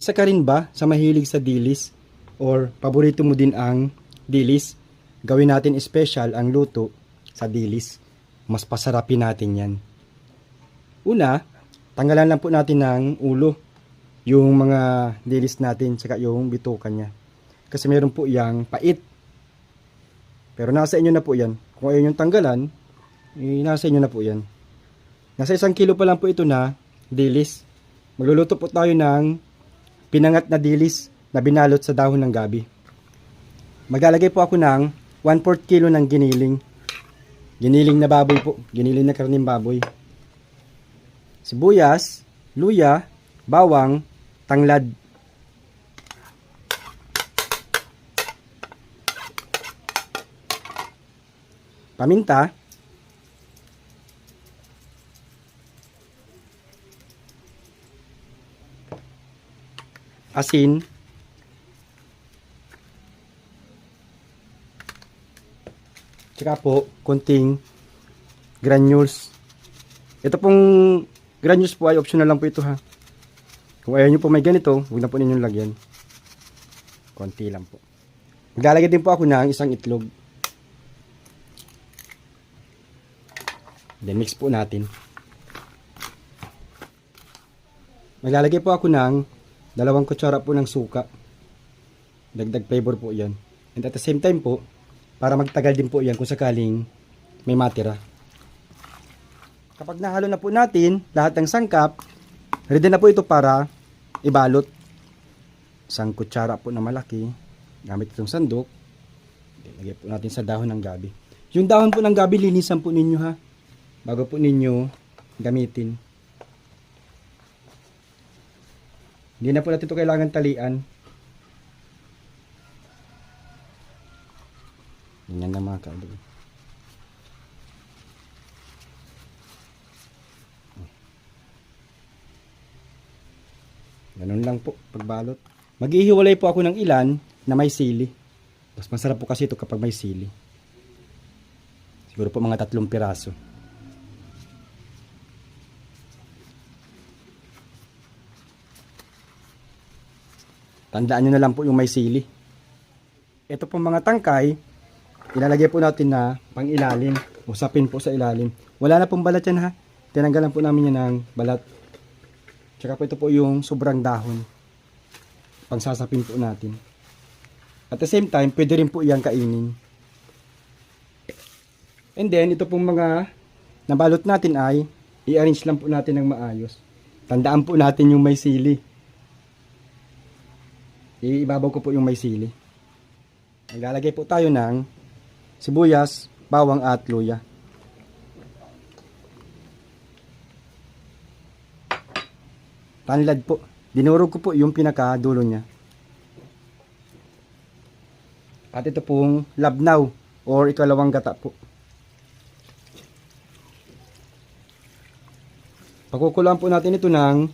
Isa ka rin ba sa mahilig sa dilis? Or paborito mo din ang dilis? Gawin natin special ang luto sa dilis. Mas pasarapin natin yan. Una, tanggalan lang po natin ng ulo. Yung mga dilis natin, saka yung bitukan niya. Kasi meron po yang pait. Pero nasa inyo na po yan. Kung ayaw yung tanggalan, eh, nasa inyo na po yan. Nasa isang kilo pa lang po ito na dilis. Magluluto po tayo ng pinangat na dilis na binalot sa dahon ng gabi. Maglalagay po ako ng 1/4 kilo ng giniling. Giniling na baboy po. Giniling na karning baboy. Sibuyas, luya, bawang, tanglad. Paminta, asin, tsaka po konting granules. Ito pong granules po ay optional lang po ito ha. Kung ayaw nyo po may ganito, huwag na po ninyong lagyan. Konti lang po. Maglalagay din po ako ng isang itlog. Then mix po natin. Maglalagay po ako ng dalawang kutsara po ng suka. Dagdag flavor po yan. And at the same time po, para magtagal din po yan kung sakaling may matira. Kapag nahalo na po natin lahat ng sangkap, ready na po ito para ibalot. Isang kutsara po na malaki, gamit itong sandok. Lagay po natin sa dahon ng gabi. Yung dahon po ng gabi, linisan po ninyo ha. Bago po ninyo gamitin. Hindi na po natin ito kailangan talian. Ganyan na mga kaadol. Ganun lang po, pagbalot. Maghihiwalay po ako ng ilan na may sili. Mas masarap po kasi ito kapag may sili. Siguro po mga tatlong piraso. Tandaan nyo na lang po yung may sili. Ito pong mga tangkay, ilalagay po natin na pang ilalim. Usapin po sa ilalim. Wala na pong balat yan ha. Tinanggalan po namin yan ng balat. Tsaka po ito po yung sobrang dahon. Pangsasapin po natin. At the same time, pwede rin po yan kainin. And then, ito pong mga nabalot natin ay i-arrange lang po natin ng maayos. Tandaan po natin yung may sili. Iibabaw ko po yung may sili. Maglalagay po tayo ng sibuyas, bawang at luya. Tanlad po. Dinurog ko po yung pinakadulo niya. At ito pong labnaw or ikalawang gata po. Pakukulaan po natin ito ng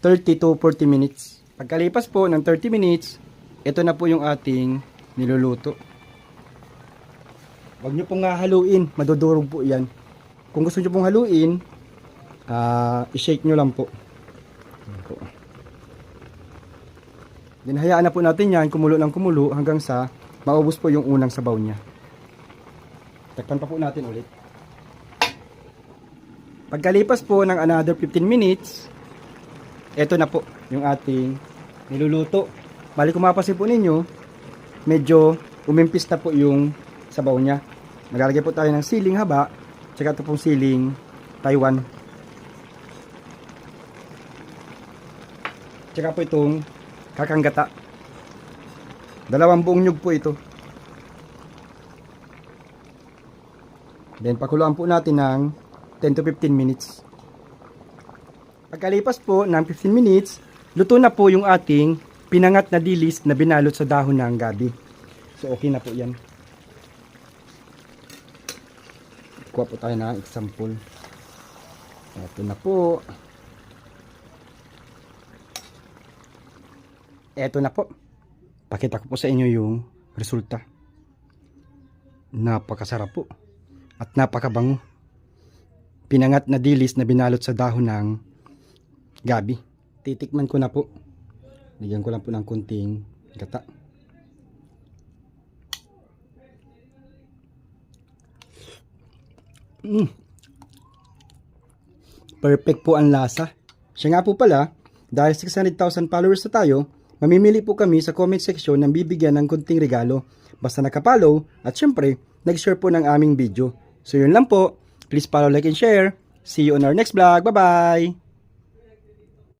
30 to 40 minutes. Pagkalipas po ng 30 minutes, ito na po yung ating niluluto. Huwag nyo pong haluin, madudurog po yan. Kung gusto nyo pong haluin, ah, i-shake nyo lang po. Po. Then na po natin yan, kumulo ng kumulo hanggang sa maubos po yung unang sabaw niya. Takpan pa po natin ulit. Pagkalipas po ng another 15 minutes, eto na po yung ating niluluto. Bali kung mapasin po ninyo, medyo umimpis na po yung sabaw niya. Maglalagay po tayo ng siling haba, tsaka ito pong siling Taiwan. Tsaka po itong kakanggata. Dalawang buong nyug po ito. Then pakuluan po natin ng 10 to 15 minutes. Pagkalipas po ng 15 minutes, luto na po yung ating pinangat na dilis na binalot sa dahon ng gabi. So okay na po yan. Kuha po tayo ng example. Ito na po. Ito na po. Pakita ko po sa inyo yung resulta. Napakasarap po. At napakabango. Pinangat na dilis na binalot sa dahon ng gabi. Titikman ko na po. Lagyan ko lang po ng kunting gata. Mm. Perfect po ang lasa. Siya nga po pala, dahil 600,000 followers na tayo, mamimili po kami sa comment section ng bibigyan ng kunting regalo. Basta nakapollow at syempre, nag-share po ng aming video. So yun lang po. Please follow, like, and share. See you on our next vlog. Bye-bye!